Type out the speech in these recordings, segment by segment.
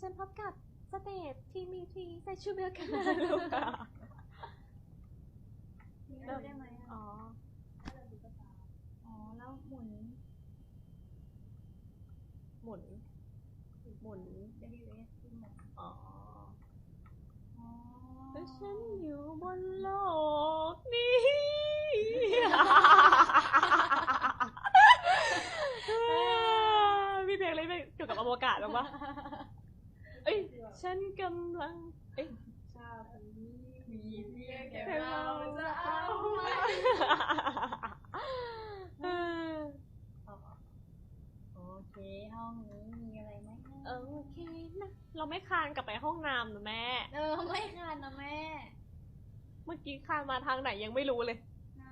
ฉันพบกับสเตจทีมีทีใส่ชุดเดียวกันลูกอะนี่เอาได้ไหมอ๋อะอถ้าเราดูกระตาอ๋อแล้วหมุน หมุน หมุน WS ขึ้นมาอ๋ออ๋อแล้วฉันอยู่บนโลกนี้ มีเพลงอะไรเกี่ยวกับอวกาศบ้างปะเอ้ย ฉันกำลัง เอ้ยชาตินี้มีเพียงแค่แค่เราเราจะจะเอาเอาไว้ไว้เออโอเคห้องนี้มีอะไรไหมโอเคนะ เราไม่คานกลับไปห้องน้ำนะแม่ เออ ไม่คานนะแม่ เมื่อกี้คานมาทางไหนยังไม่รู้เลย ใช่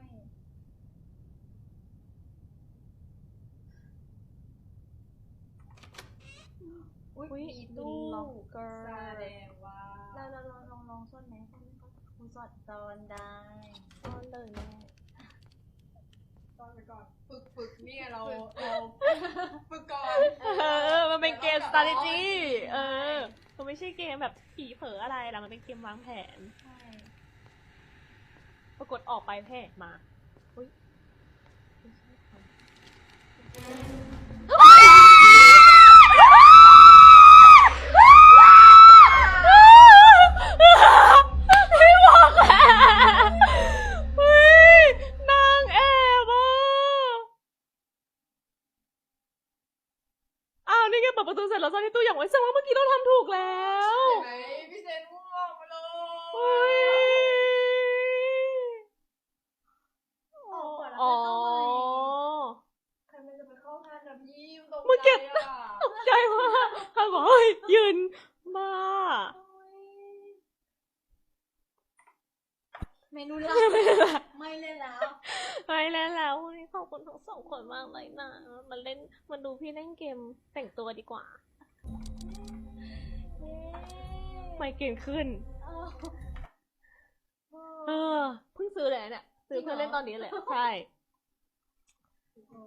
อุ๊ยมีตู้ตู้ล็อกเกอร์แสดงว่าเราเราลองลองลองซ่อนไหมซ่อนไหมคะคุณซ่อนตอนได้ซ่อนเลยแม่ตอนไปก่อนฝึกฝึกเนี่ยเราเราฝึกก่อนเออมันเป็นเกม strategy เออมันไม่ใช่เกมแบบผีเผลออะไรล่ะมันเป็นเกมวางแผนใช่ปรากฏออกไปแพกมาอุ้ยไม่ใช่ค่ะ นี่ไงเปิดประตูเสร็จแล้วซ่อนที่ตู้อย่างไว้แสดงว่าเมื่อกี้เราทำถูกแล้วไหนพี่เซนม่วงมาเลเฮ้ยยออกก่อนแล้วอ๋อค่อยเข้าไปใครมันจะไปเข้าห้างกับพี่มันตกเมื่อกี้ใจอะ ตกใจมากเขาบอกเฮ้ยยืนบ้า เมนูลับไม่เล่นแล้วไปแล้วแล้ววันนี้ขอบคุณทั้งสองคนมากเลยนะมันเล่นมันดูพี่เล่นเกมแต่งตัวดีกว่าไมเกรนขึ้น เออเพิ่งซื้อเลยนะเนี่ยซื้อเพื่อเล่นตอนนี้เลยใช่โอ้